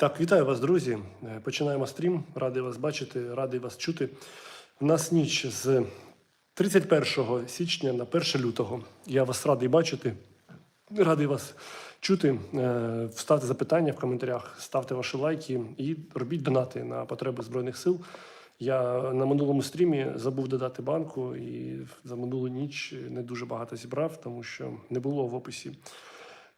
Так, вітаю вас, друзі. Е, Починаємо стрім. Радий вас бачити, радий вас чути. У нас ніч з 31 січня на 1 лютого. Я вас радий бачити, радий вас чути. Е, Вставте запитання в коментарях, ставте ваші лайки і робіть донати на потреби Збройних сил. Я на минулому стрімі забув додати банку і за минулу ніч не дуже багато зібрав, тому що не було в описі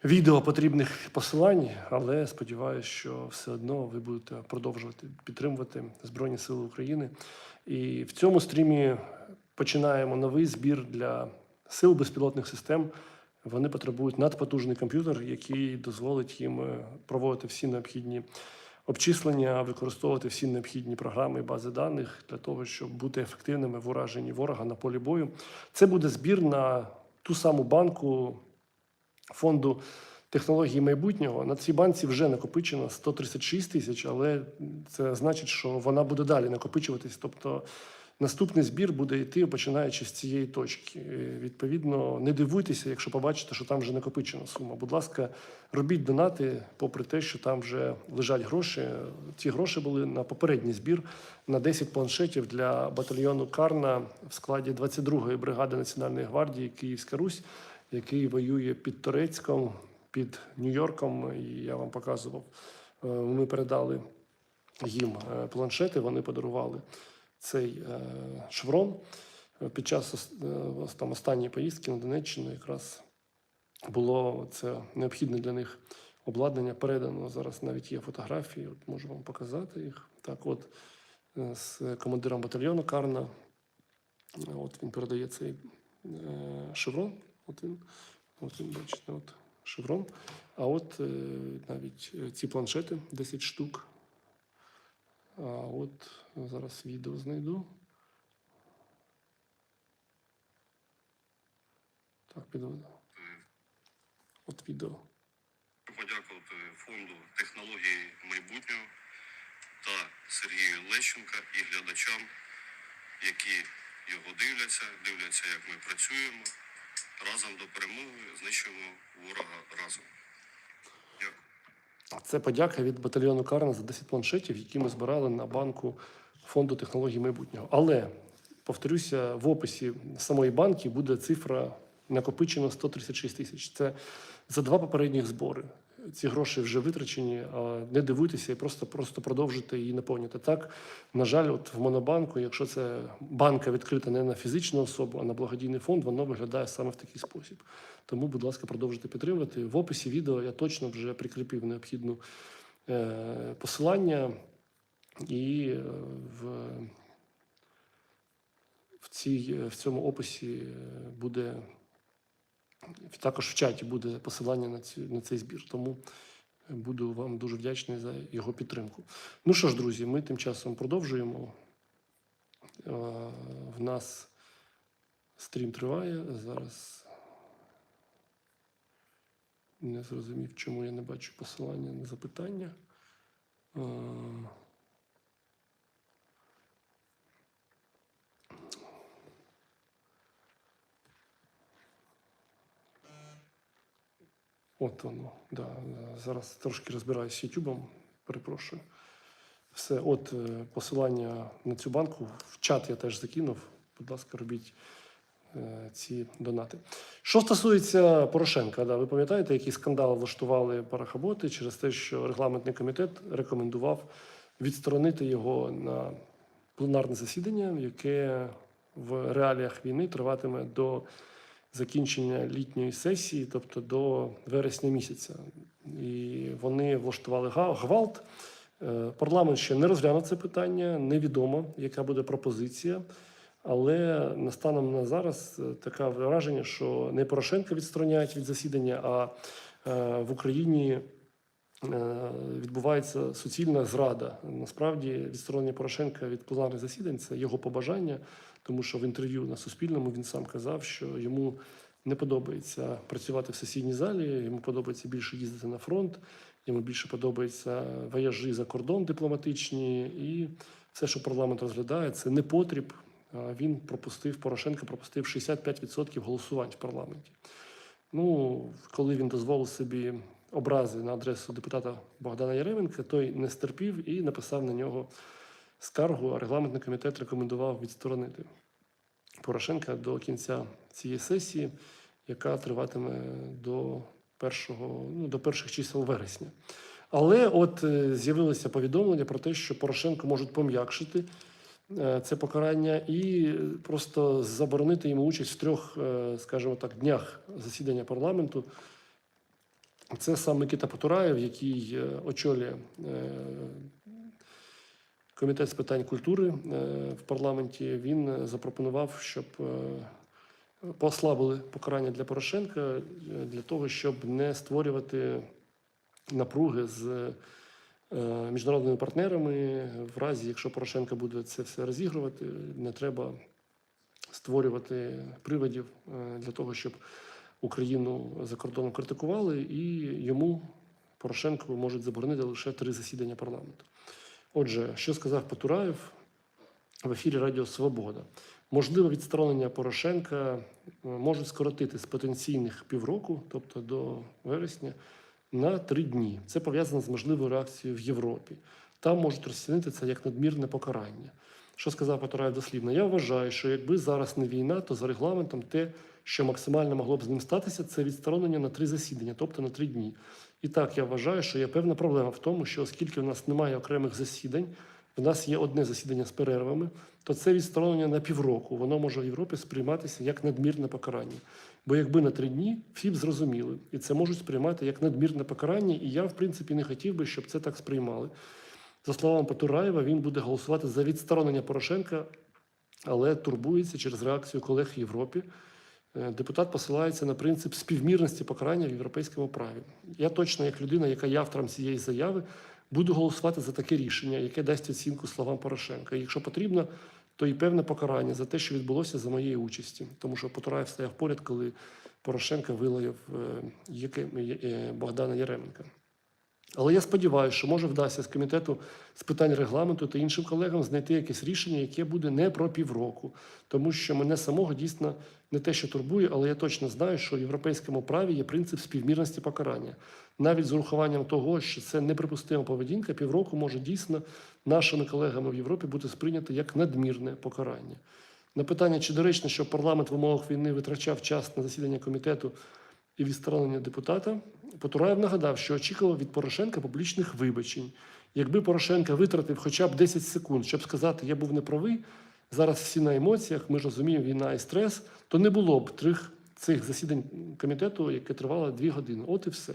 відео потрібних посилань, але сподіваюся, що все одно ви будете продовжувати підтримувати Збройні Сили України. І в цьому стрімі починаємо новий збір для сил безпілотних систем. Вони потребують надпотужний комп'ютер, який дозволить їм е, проводити всі необхідні обчислення, використовувати всі необхідні програми і бази даних для того, щоб бути ефективними в ураженні ворога на полі бою. Це буде збір на ту саму банку фонду технології майбутнього. На цій банці вже накопичено 136 тисяч, але це значить, що вона буде далі накопичуватись. Тобто наступний збір буде йти починаючи з цієї точки. Відповідно, не дивуйтеся, якщо побачите, що там вже накопичена сума. Будь ласка, робіть донати, попри те, що там вже лежать гроші. Ці гроші були на попередній збір на 10 планшетів для батальйону Карна в складі 22-ї бригади Національної гвардії Київська Русь, який воює під Торецьком, під Нью-Йорком. І я вам показував. Е, Ми передали їм е, планшети. Вони подарували цей е, шеврон під час там останньої поїздки на Донеччину. Якраз було це необхідне для них обладнання передано. Зараз навіть є фотографії. От можу вам показати їх. Так, от з командиром батальйону Карна. От він передає цей шеврон. От він, от він бачите, от шеврон. А от е, навіть е, ці планшети 10 штук. А от зараз відео знайду. Так, підведу. От відео. подякувати фонду технології майбутнього та Сергію Лещенка і глядачам, які його дивляться, дивляться, як ми працюємо. Разом до перемоги знищуємо ворога разом. Дякую. Це подяка від батальйону Карна за 10 планшетів, які ми збирали на банку фонду технологій майбутнього. Але повторюся, в описі самої банки буде цифра накопичено 136 тисяч. Це за два попередніх збори. Ці гроші вже витрачені. Не дивуйтеся і просто, просто продовжуйте її наповнювати. Так, на жаль, от в Монобанку, якщо це банка відкрита не на фізичну особу, а на благодійний фонд, воно виглядає саме в такий спосіб. Тому, будь ласка, продовжуйте підтримувати. В описі відео я точно вже прикріпив необхідну е, посилання, і е, в, в, цій, в цьому описі е, буде також в чаті буде посилання на, цю, на цей збір. Тому буду вам дуже вдячний за його підтримку. Ну що ж, друзі, ми тим часом продовжуємо. Е, В нас стрім триває. Зараз не зрозумів, чому я не бачу посилання на запитання. От воно, да. Зараз трошки розбираюся з Ютубом, перепрошую. Все, от е, посилання на цю банку. В чат я теж закинув. Будь ласка, робіть е, ці донати. Що стосується Порошенка, да, ви пам'ятаєте, який скандал влаштували парахаботи через те, що регламентний комітет рекомендував відсторонити його на пленарне засідання, яке в реаліях війни триватиме до закінчення літньої сесії, тобто до вересня місяця. І вони влаштували гвалт. Е, Парламент ще не розглянув це питання, невідомо, яка буде пропозиція. Але настаном на зараз е, таке враження, що не Порошенка відстороняють від засідання, а е, в Україні відбувається суцільна зрада. Насправді, відсторонення Порошенка від пленарних засідань це його побажання, тому що в інтерв'ю на Суспільному він сам казав, що йому не подобається працювати в сесійній залі, йому подобається більше їздити на фронт, йому більше подобається вояжі за кордон дипломатичні, і все, що парламент розглядає, це не потріб. Він пропустив Порошенко, пропустив 65% голосувань в парламенті. Ну, коли він дозволив собі образи на адресу депутата Богдана Яременка, той не стерпів і написав на нього скаргу, регламентний комітет рекомендував відсторонити Порошенка до кінця цієї сесії, яка триватиме до першого, ну, до перших чисел вересня. Але от е, з'явилося повідомлення про те, що Порошенко можуть пом'якшити е, це покарання і просто заборонити йому участь в трьох, е, скажімо так, днях засідання парламенту. Це сам Микита Потураєв, який е, очолює е, комітет з питань культури е, в парламенті. Він запропонував, щоб е, послабили покарання для Порошенка е, для того, щоб не створювати напруги з міжнародними партнерами. В разі, якщо Порошенко буде це все розігрувати, не треба створювати приводів для того, щоб Україну за кордоном критикували, і йому Порошенко можуть заборонити лише три засідання парламенту. Отже, що сказав Потураєв в ефірі Радіо Свобода? Можливо, відсторонення Порошенка е, можуть скоротити з потенційних півроку, тобто до вересня, на три дні. Це пов'язано з можливою реакцією в Європі. Там можуть розцінити це як надмірне покарання. Що сказав Потураєв дослівно? Я вважаю, що якби зараз не війна, то за регламентом те, що максимально могло б з ним статися, це відсторонення на три засідання, тобто на три дні. І так я вважаю, що є певна проблема в тому, що оскільки в нас немає окремих засідань, в нас є одне засідання з перервами, то це відсторонення на півроку. Воно може в Європі сприйматися як надмірне покарання. Бо якби на три дні всі б зрозуміли, і це можуть сприймати як надмірне покарання. І я, в принципі, не хотів би, щоб це так сприймали. За словами Потураєва, він буде голосувати за відсторонення Порошенка, але турбується через реакцію колег в Європі. Е, Депутат посилається на принцип співмірності покарання в європейському праві. Я точно, як людина, яка є автором цієї заяви, буду голосувати за таке рішення, яке дасть оцінку словам Порошенка. Якщо потрібно, то і певне покарання за те, що відбулося за моєї участі. Тому що Потураєв стояв поряд, коли Порошенка вилаяв е, е, Богдана Яременка. Але я сподіваюся, що може вдасться з комітету з питань регламенту та іншим колегам знайти якесь рішення, яке буде не про півроку, тому що мене самого дійсно не те, що турбує, але я точно знаю, що в європейському праві є принцип співмірності покарання. Навіть з урахуванням того, що це неприпустима поведінка, півроку може дійсно нашими колегами в Європі бути сприйнято як надмірне покарання. На питання, чи доречно, щоб парламент в умовах війни витрачав час на засідання комітету і відсторонення депутата, Потураєв нагадав, що очікував від Порошенка публічних вибачень. Якби Порошенка витратив хоча б 10 секунд, щоб сказати, я був неправий, зараз всі на емоціях, ми ж розуміємо, війна і стрес, то не було б трьох цих засідань комітету, яке тривало дві години. От і все,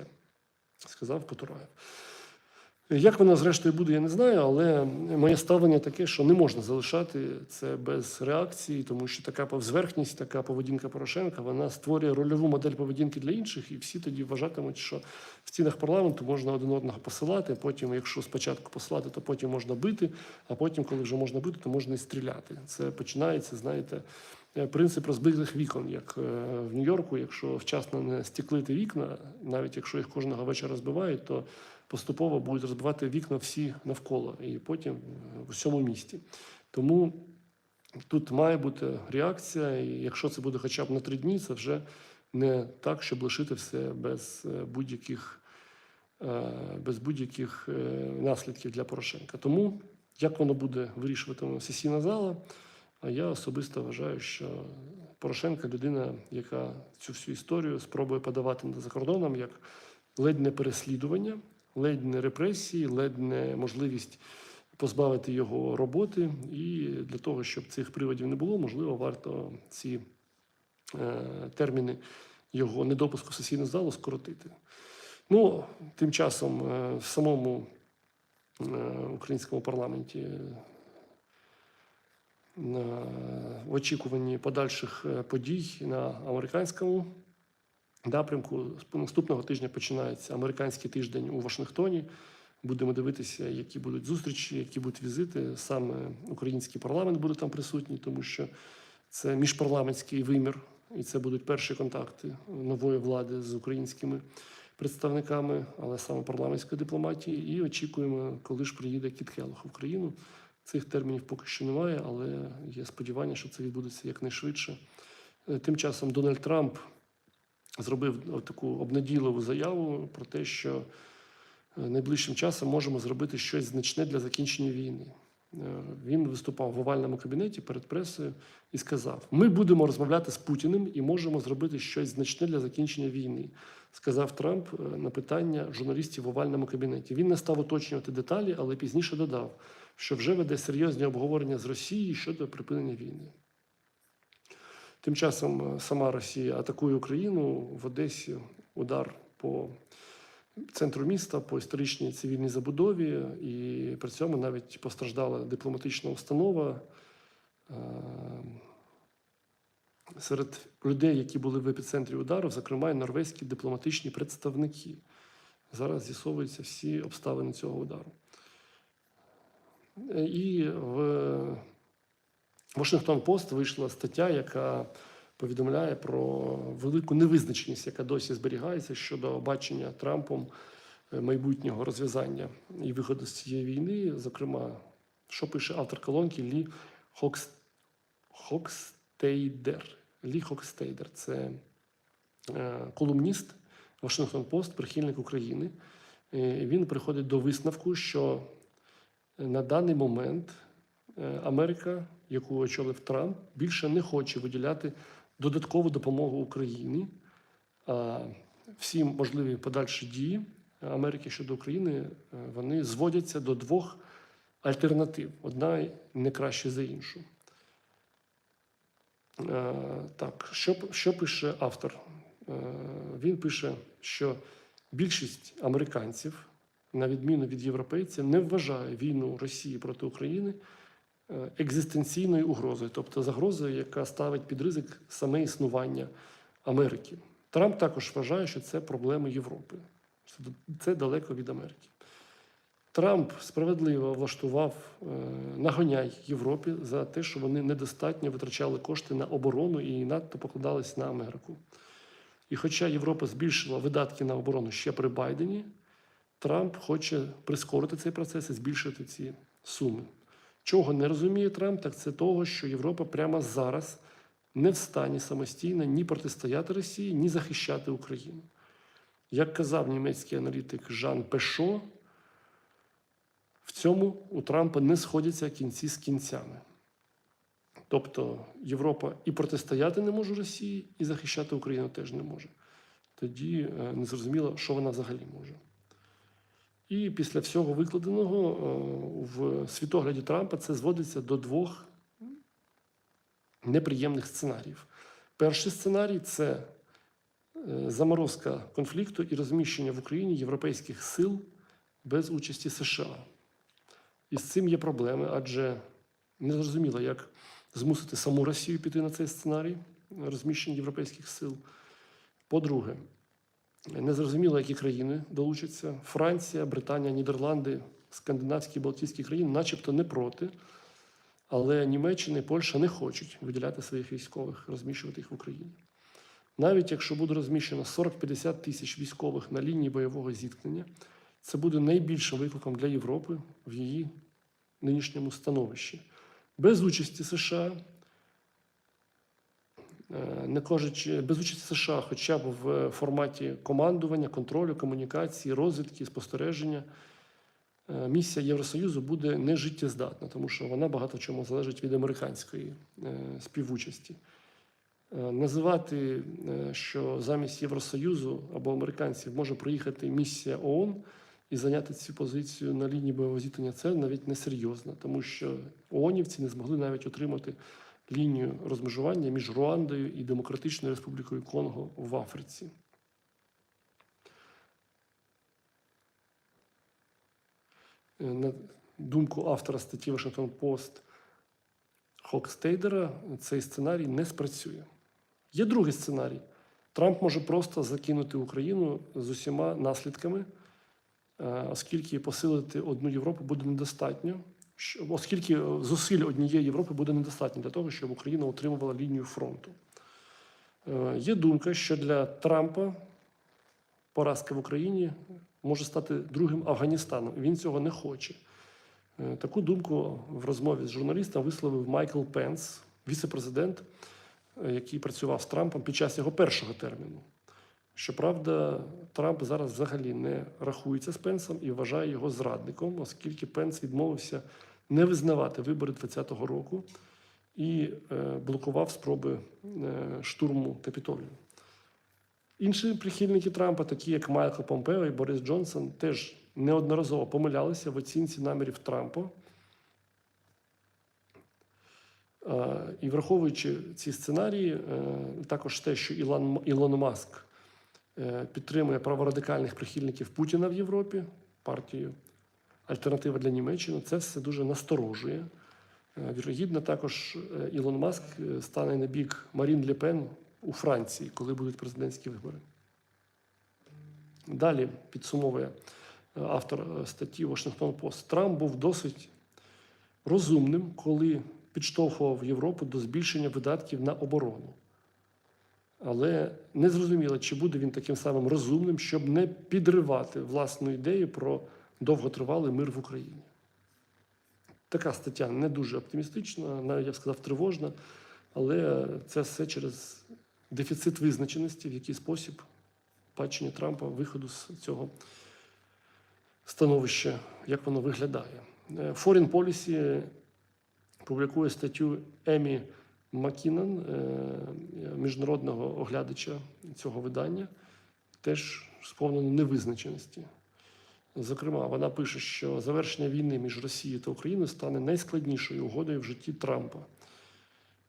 сказав Потураєв. Як воно зрештою буде, я не знаю, але моє ставлення таке, що не можна залишати це без реакції, тому що така зверхність, така поведінка Порошенка, вона створює рольову модель поведінки для інших, і всі тоді вважатимуть, що в стінах парламенту можна один одного посилати. Потім, якщо спочатку посилати, то потім можна бити, а потім, коли вже можна бити, то можна і стріляти. Це починається, знаєте, е, принцип розбитих вікон, як е, в Нью-Йорку, якщо вчасно не стіклити вікна, навіть якщо їх кожного вечора збивають, то поступово будуть розбивати вікна всі навколо і потім е, в усьому місті. Тому тут має бути реакція, і якщо це буде хоча б на три дні, це вже не так, щоб лишити все без е, будь-яких е, без будь-яких наслідків для Порошенка. Тому як воно буде вирішувати сесійна зала, а я особисто вважаю, що Порошенко людина, яка цю всю історію спробує подавати за кордоном як ледь не переслідування, ледь не репресії, ледь не можливість позбавити його роботи. І для того, щоб цих приводів не було, можливо, варто ці е, терміни його недопуску в сесійну залу скоротити. Ну, тим часом е, в самому е, українському парламенті в очікуванні подальших подій на американському напрямку. Наступного тижня починається американський тиждень у Вашингтоні. Будемо дивитися, які будуть зустрічі, які будуть візити. Саме український парламент буде там присутній, тому що це міжпарламентський вимір, і це будуть перші контакти нової влади з українськими представниками, але саме парламентської дипломатії. І очікуємо, коли ж приїде Кіт Келлог в Україну. Цих термінів поки що немає, але є сподівання, що це відбудеться якнайшвидше. Е, Тим часом Дональд Трамп зробив таку обнадійливу заяву про те, що е, найближчим часом можемо зробити щось значне для закінчення війни. Е, Він виступав в овальному кабінеті перед пресою і сказав: Ми будемо розмовляти з Путіним і можемо зробити щось значне для закінчення війни, сказав Трамп е, на питання журналістів в овальному кабінеті. Він не став уточнювати деталі, але пізніше додав, що вже веде серйозні обговорення з Росією щодо припинення війни. Тим часом е, сама Росія атакує Україну в Одесі. Удар по центру міста, по історичній цивільній забудові, і при цьому навіть постраждала дипломатична установа. Е, Серед людей, які були в епіцентрі удару, зокрема, і норвезькі дипломатичні представники. Зараз з'ясовуються всі обставини цього удару. Е, І в Вашингтон Пост вийшла стаття, яка повідомляє про велику невизначеність, яка досі зберігається щодо бачення Трампом е, майбутнього розв'язання і виходу з цієї війни. Зокрема, що пише автор колонки Лі Хокс... Хокстейдер. Лі Хокстейдер це е, колумніст Вашингтон Пост, прихильник України. Е, Він приходить до висновку, що на даний момент Америка, яку очолив Трамп, більше не хоче виділяти додаткову допомогу Україні. Всі можливі подальші дії Америки щодо України е, вони зводяться до двох альтернатив: одна не краще за іншу. Е, Так, що, що пише автор? Е, Він пише, що більшість американців, на відміну від європейців, не вважає війну Росії проти України екзистенційною угрозою, тобто загрозою, яка ставить під ризик саме існування Америки. Трамп також вважає, що це проблеми Європи. Це далеко від Америки. Трамп справедливо влаштував е, нагоняй Європі за те, що вони недостатньо витрачали кошти на оборону і надто покладались на Америку. І хоча Європа збільшила видатки на оборону ще при Байдені, Трамп хоче прискорити цей процес і збільшити ці суми. Чого не розуміє Трамп, так це того, що Європа прямо зараз не в стані самостійно ні протистояти Росії, ні захищати Україну. Як казав німецький аналітик Жан Пешо, в цьому у Трампа не сходяться кінці з кінцями. Тобто Європа і протистояти не може Росії, і захищати Україну теж не може. Тоді е, незрозуміло, що вона взагалі може. І після всього викладеного е, в світогляді Трампа це зводиться до двох неприємних сценаріїв. Перший сценарій це е, заморозка конфлікту і розміщення в Україні європейських сил без участі США. І з цим є проблеми, адже не зрозуміло, як змусити саму Росію піти на цей сценарій розміщення європейських сил. По-друге, незрозуміло, які країни долучаться. Франція, Британія, Нідерланди, скандинавські і Балтійські країни, начебто не проти. Але Німеччина і Польща не хочуть виділяти своїх військових, розміщувати їх в Україні. Навіть якщо буде розміщено 40-50 тисяч військових на лінії бойового зіткнення, це буде найбільшим викликом для Європи в її нинішньому становищі. Без участі США, не кажучи, без участі США, хоча б в форматі командування, контролю, комунікації, розвідки, спостереження, е, місія Євросоюзу буде нежиттєздатна, тому що вона багато в чому залежить від американської е, співучасті. Е, Називати, е, що замість Євросоюзу або американців може проїхати місія ООН і зайняти цю позицію на лінії бойового зіткнення, це навіть несерйозно, тому що ООНівці не змогли навіть отримати лінію розмежування між Руандою і Демократичною Республікою Конго в Африці. Е, На думку автора статті Вашингтон Пост Хокстейдера, цей сценарій не спрацює. Є другий сценарій. Трамп може просто закинути Україну з усіма наслідками, е, оскільки посилити одну Європу буде недостатньо, оскільки зусиль однієї Європи буде недостатньо для того, щоб Україна утримувала лінію фронту. Е, Є думка, що для Трампа поразка в Україні може стати другим Афганістаном. Він цього не хоче. Е, Таку думку в розмові з журналістом висловив Майкл Пенс, віце-президент, е, який працював з Трампом під час його першого терміну. Щоправда, Трамп зараз взагалі не рахується з Пенсом і вважає його зрадником, оскільки Пенс відмовився не визнавати вибори 2020 року і е, блокував спроби е, штурму Капітолію. Інші прихильники Трампа, такі як Майкл Помпео і Борис Джонсон, теж неодноразово помилялися в оцінці намірів Трампа. Е, І враховуючи ці сценарії, також те, що Ілон, Ілон Маск підтримує праворадикальних прихильників Путіна в Європі, партію Альтернатива для Німеччини, це все дуже насторожує. Е, Вірогідно, також е, Ілон Маск е, стане на бік Марін Ле Пен у Франції, коли будуть президентські вибори. Далі підсумовує е, автор е, статті Washington Post. Трамп був досить розумним, коли підштовхував Європу до збільшення видатків на оборону. Але не зрозуміло, чи буде він таким самим розумним, щоб не підривати власну ідею про довготривалий мир в Україні. Така стаття не дуже оптимістична, навіть я б сказав, тривожна, але це все через дефіцит визначеності, в який спосіб бачення Трампа виходу з цього становища, як воно виглядає. Е, Foreign Policy публікує статтю Емі Макінан, е, міжнародного оглядача цього видання, теж сповнено невизначеності. Зокрема, вона пише, що завершення війни між Росією та Україною стане найскладнішою угодою в житті Трампа.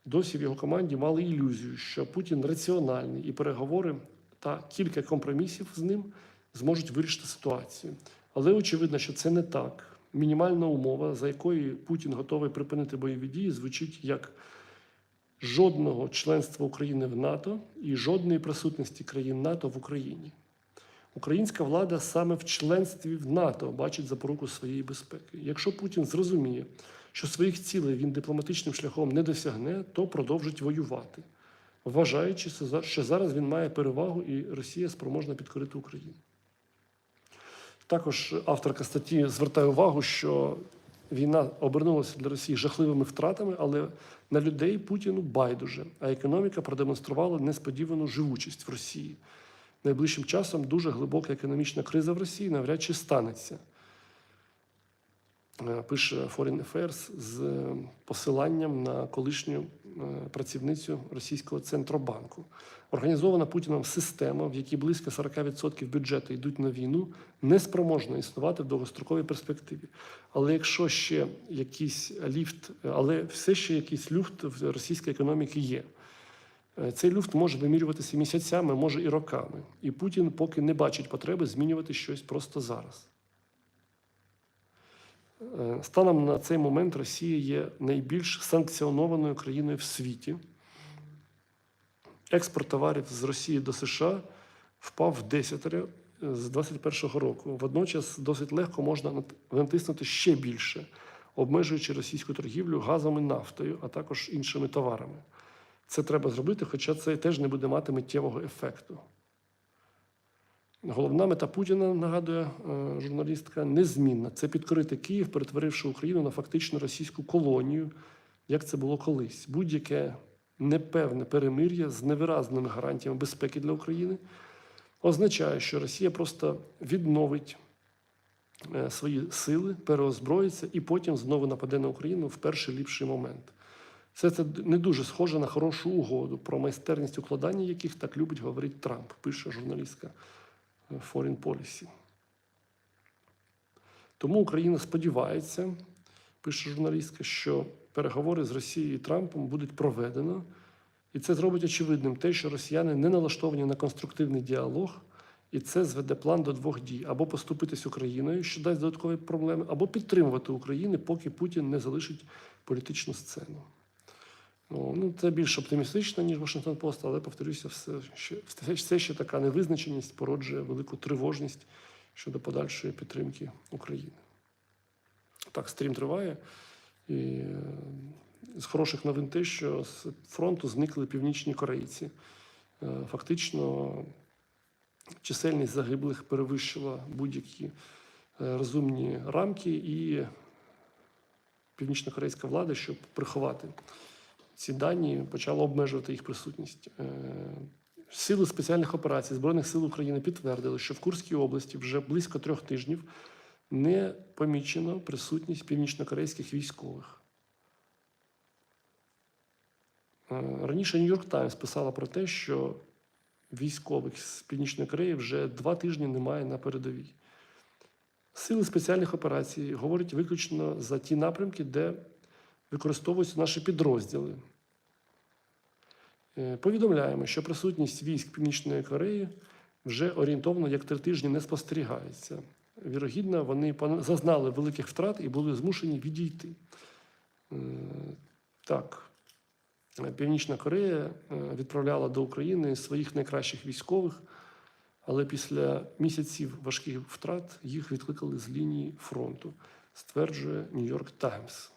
Досі в його команді мали ілюзію, що Путін раціональний і переговори та кілька компромісів з ним зможуть вирішити ситуацію. Але очевидно, що це не так. Мінімальна умова, за якою Путін готовий припинити бойові дії, звучить як жодного членства України в НАТО і жодної присутності країн НАТО в Україні. Українська влада саме в членстві в НАТО бачить запоруку своєї безпеки. Якщо Путін зрозуміє, що своїх цілей він дипломатичним шляхом не досягне, то продовжить воювати, вважаючи, що зараз він має перевагу і Росія спроможна підкорити Україну. Також авторка статті звертає увагу, що війна обернулася для Росії жахливими втратами, але на людей Путіну байдуже, а економіка продемонструвала несподівану живучість в Росії. Найближчим часом дуже глибока економічна криза в Росії навряд чи станеться. Е, Пише Foreign Affairs з посиланням на колишню е, працівницю російського центробанку. Організована Путіном система, в якій близько 40% бюджету йдуть на війну, не спроможна існувати в довгостроковій перспективі. Але якщо ще якийсь ліфт, але все ще якийсь люфт в російській економіці є. Е, Цей люфт може вимірюватися місяцями, може і роками. І Путін поки не бачить потреби змінювати щось просто зараз. Е, Станом на цей момент Росія є найбільш санкціонованою країною в світі. Експорт товарів з Росії до США впав в десятеро з 2021 року. Водночас досить легко можна натиснути ще більше, обмежуючи російську торгівлю газом і нафтою, а також іншими товарами. Це треба зробити, хоча це теж не буде мати миттєвого ефекту. Головна мета Путіна, нагадує е, журналістка, незмінна. Це підкорити Київ, перетворивши Україну на фактично російську колонію, як це було колись. Будь-яке непевне перемир'я з невиразними гарантіями безпеки для України означає, що Росія просто відновить е, свої сили, переозброїться і потім знову нападе на Україну в перший ліпший момент. Все це не дуже схоже на хорошу угоду, про майстерність укладання яких так любить говорити Трамп, пише журналістка Foreign Policy. Тому Україна сподівається, пише журналістка, що переговори з Росією і Трампом будуть проведено, і це зробить очевидним те, що росіяни не налаштовані на конструктивний діалог, і це зведе план до двох дій: або поступитись Україною, що дасть додаткові проблеми, або підтримувати Україну, поки Путін не залишить політичну сцену. Ну, ну, це більш оптимістично, ніж Вашингтон Пост, але повторюся, все ще, все, ще така невизначеність породжує велику тривожність щодо подальшої підтримки України. Так, стрім триває. І е, з хороших новин те, що з фронту зникли північні корейці. Е, Фактично, чисельність загиблих перевищила будь-які е, розумні рамки, і північнокорейська влада, щоб приховати ці дані, почала обмежувати їх присутність. Е, Сили спеціальних операцій Збройних сил України підтвердили, що в Курській області вже близько трьох тижнів не помічено присутність північнокорейських військових. Е, Раніше Нью-Йорк Таймс писала про те, що військових з Північної Кореї вже два тижні немає на передовій. Сили спеціальних операцій говорять виключно за ті напрямки, де використовуються наші підрозділи. Е, Повідомляємо, що присутність військ Північної Кореї вже орієнтовно як три тижні не спостерігається. Вірогідно, вони зазнали великих втрат і були змушені відійти. Е, Так, Північна Корея е, відправляла до України своїх найкращих військових, але після місяців важких втрат їх відкликали з лінії фронту, стверджує Нью-Йорк Таймс.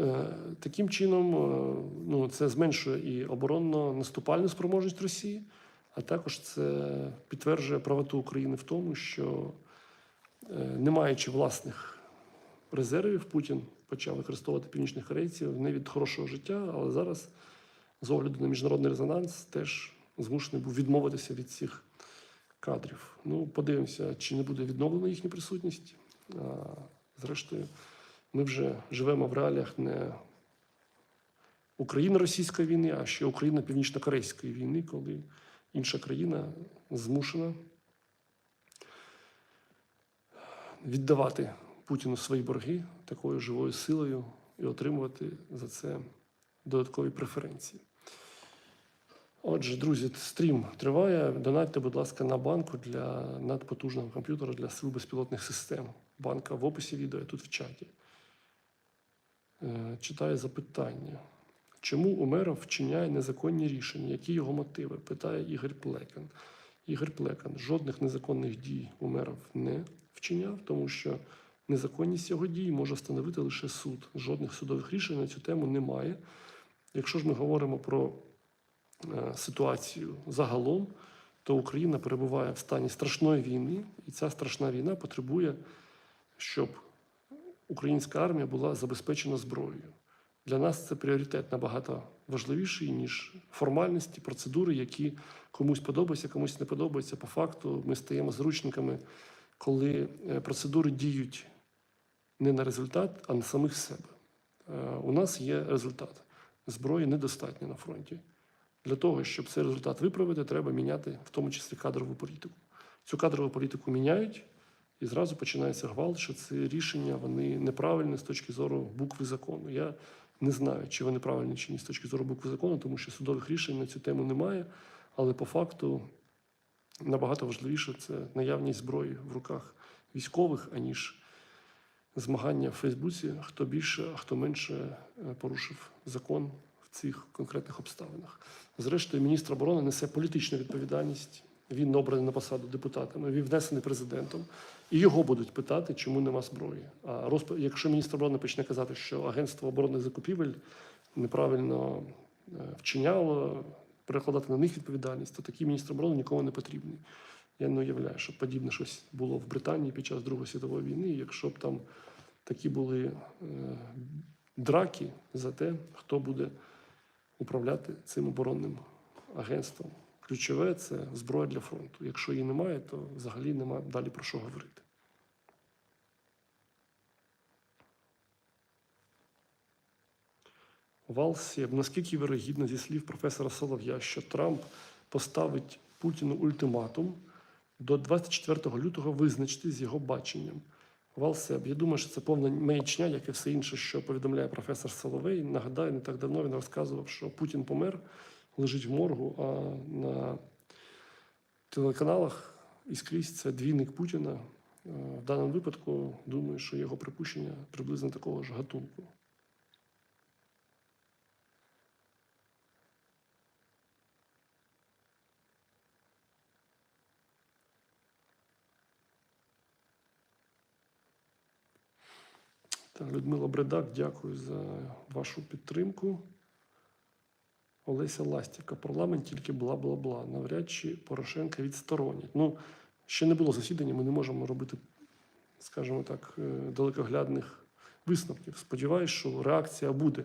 Е, Таким чином, е, ну, це зменшує і оборонно-наступальну спроможність Росії, а також це підтверджує правоту України в тому, що, е, не маючи власних резервів, Путін почав використовувати північних корейців не від хорошого життя, але зараз, з огляду на міжнародний резонанс, теж змушений був відмовитися від цих кадрів. Ну, подивимося, чи не буде відновлена їхня присутність. Зрештою, ми вже живемо в реаліях не Україно-російської війни, а ще Україно-північно-корейської війни, коли інша країна змушена віддавати Путіну свої борги такою живою силою і отримувати за це додаткові преференції. Отже, друзі, стрім триває. Донатьте, будь ласка, на банку для надпотужного комп'ютера для сил безпілотних систем. Банка в описі відео, тут в чаті. Е, Читаю запитання. Чому Умеров вчиняє незаконні рішення? Які його мотиви? питає Ігор Плекан. Ігор Плекан. Жодних незаконних дій Умеров не вчиняв, тому що незаконність його дій може встановити лише суд. Жодних судових рішень на цю тему немає. Якщо ж ми говоримо про е, ситуацію загалом, то Україна перебуває в стані страшної війни, і ця страшна війна потребує, щоб українська армія була забезпечена зброєю. Для нас це пріоритет набагато важливіший, ніж формальності, процедури, які комусь подобаються, комусь не подобаються. По факту ми стаємо зручниками, коли е, процедури діють не на результат, а на самих себе. Е, У нас є результат. Зброї недостатньо на фронті. Для того, щоб цей результат виправити, треба міняти в тому числі кадрову політику. Цю кадрову політику міняють, і зразу починається гвалт, що ці рішення вони неправильні з точки зору букви закону. Я не знаю, чи вони правильні чи ні з точки зору букви закону, тому що судових рішень на цю тему немає. Але по факту набагато важливіше це наявність зброї в руках військових, аніж змагання в Фейсбуці, хто більше, а хто менше е, порушив закон в цих конкретних обставинах. Зрештою, міністр оборони несе політичну відповідальність. Він обраний на посаду депутатами, він внесений президентом, і його будуть питати, чому нема зброї. А розп... якщо міністр оборони почне казати, що агентство оборонних закупівель неправильно е, вчиняло, перекладати на них відповідальність, то такий міністр оборони нікому не потрібний. Я не уявляю, що подібне щось було в Британії під час Другої світової війни, якщо б там такі були е, драки за те, хто буде управляти цим оборонним агентством. Ключове це зброя для фронту. Якщо її немає, то взагалі немає далі про що говорити. Валсєв, наскільки вирогідно зі слів професора Солов'я, що Трамп поставить Путіну ультиматум до 24 лютого визначити з його баченням. Валсеб, я думаю, що це повна маячня, як і все інше, що повідомляє професор Соловей. Нагадаю, не так давно він розказував, що Путін помер, лежить в моргу, а на телеканалах і скрізь це двійник Путіна. Е, В даному випадку думаю, що його припущення приблизно такого ж гатунку. Так, Людмила Бредак, дякую за вашу підтримку. Олеся Ластівка, парламент тільки бла-бла-бла. Навряд чи Порошенка відсторонять. Ну, ще не було засідання, ми не можемо робити, скажімо так, е, далекоглядних висновків. Сподіваюсь, що реакція буде,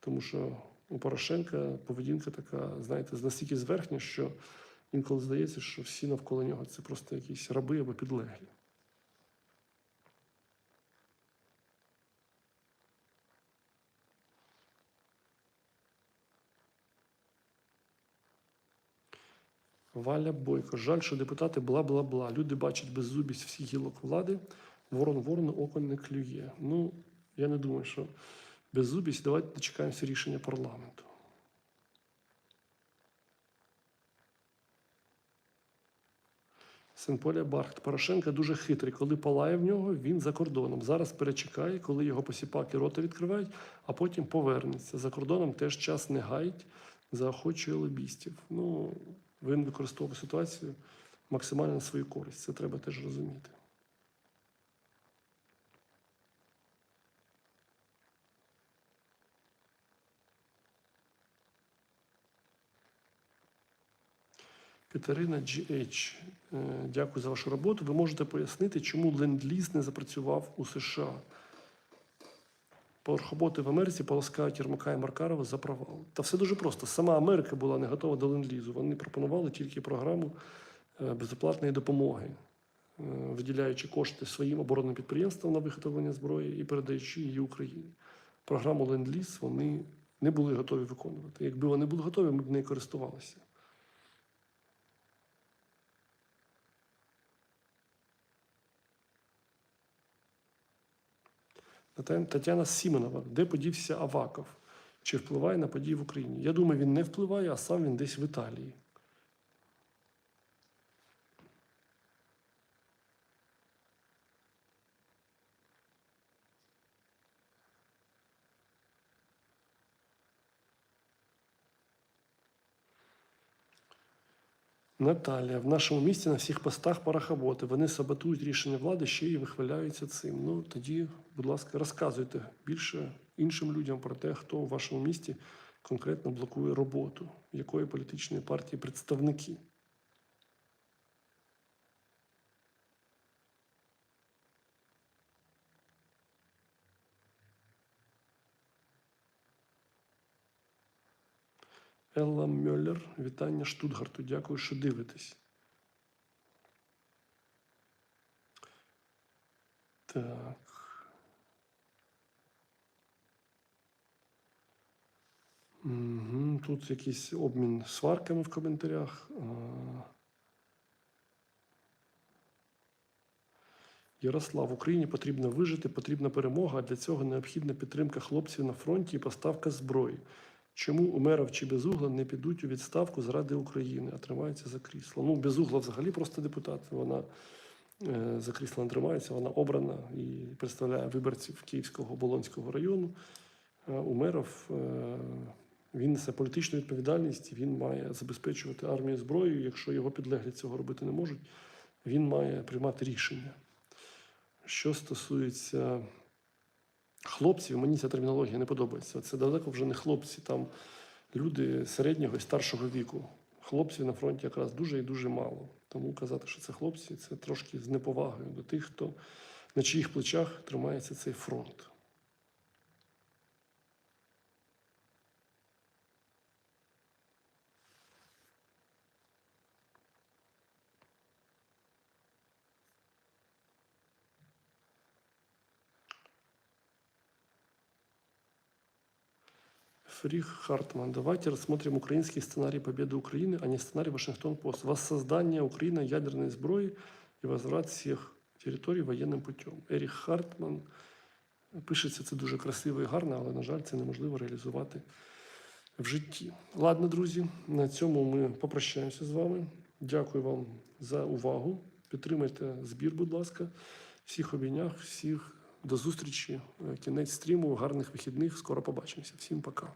тому що У Порошенка поведінка така, знаєте, настільки зверхня, що інколи здається, що всі навколо нього це просто якісь раби або підлеглі. Валя Бойко. Жаль, що депутати бла-бла-бла. Люди бачать беззубість всіх гілок влади. Ворон ворону око не клює. Ну, я не думаю, що беззубість. Давайте дочекаємося рішення парламенту. Синполя Бархт. Порошенко дуже хитрий. Коли палає в нього, він за кордоном. Зараз перечекає, коли його посіпаки рота відкривають, а потім повернеться. За кордоном теж час не гаїть, заохочує лобістів. Ну, він використовує ситуацію максимально на свою користь. Це треба теж розуміти. Катерина GH, е, дякую за вашу роботу. Ви можете пояснити, чому ленд-ліз не запрацював у США? Порохоботи в Америці полоскають Єрмака і Маркарова за провал. Та все дуже просто. Сама Америка була не готова до ленд-лізу. Вони пропонували тільки програму е, безоплатної допомоги, е, виділяючи кошти своїм оборонним підприємствам на виготовлення зброї і передаючи її Україні. Програму ленд-ліз вони не були готові виконувати. Якби вони були готові, ми б нею користувалися. Тетяна Сіменова, де подівся Аваков? Чи впливає на події в Україні? Я думаю, він не впливає, а сам він десь в Італії. Наталія, в нашому місті на всіх постах парахоботи. Вони саботують рішення влади, ще й вихваляються цим. Ну тоді, будь ласка, розказуйте більше іншим людям про те, хто у вашому місті конкретно блокує роботу, якої політичної партії представники. Елла Мьоллер, вітання Штутгарту. Дякую, що дивитесь. Так. Угу. Тут якийсь обмін сварками в коментарях. Ярослав, Україні потрібно вижити, потрібна перемога, а для цього необхідна підтримка хлопців на фронті і поставка зброї. Чому Умеров чи Безугла не підуть у відставку заради України, а тримаються за крісло? Ну, Безугла взагалі просто депутат. Вона е, за крісло не тримається, вона обрана і представляє виборців Київського Болонського району. Умеров е, він несе політичну відповідальність, він має забезпечувати армію зброєю. Якщо його підлеглі цього робити не можуть, він має приймати рішення. Що стосується хлопців, мені ця термінологія не подобається. Це далеко вже не хлопці, там люди середнього і старшого віку. Хлопців на фронті якраз дуже і дуже мало. Тому казати, що це хлопці, це трошки з неповагою до тих, хто на чиїх плечах тримається цей фронт. Фрих Хартман. Давайте рассмотрим украинский сценарий победы Украины, а не сценарий Вашингтон-Пост. Воссоздание Украины ядерной сброи и возврат всех територій воєнним путем. Еріх Хартман. Пишеться це дуже красиво і гарно, але, на жаль, це неможливо реалізувати в житті. Ладно, друзі, на цьому ми попрощаємося з вами. Дякую вам за увагу. Підтримайте збір, будь ласка. Всіх обійнях, всіх до зустрічі. Кінець стріму, гарних вихідних. Скоро побачимося. Всім пока.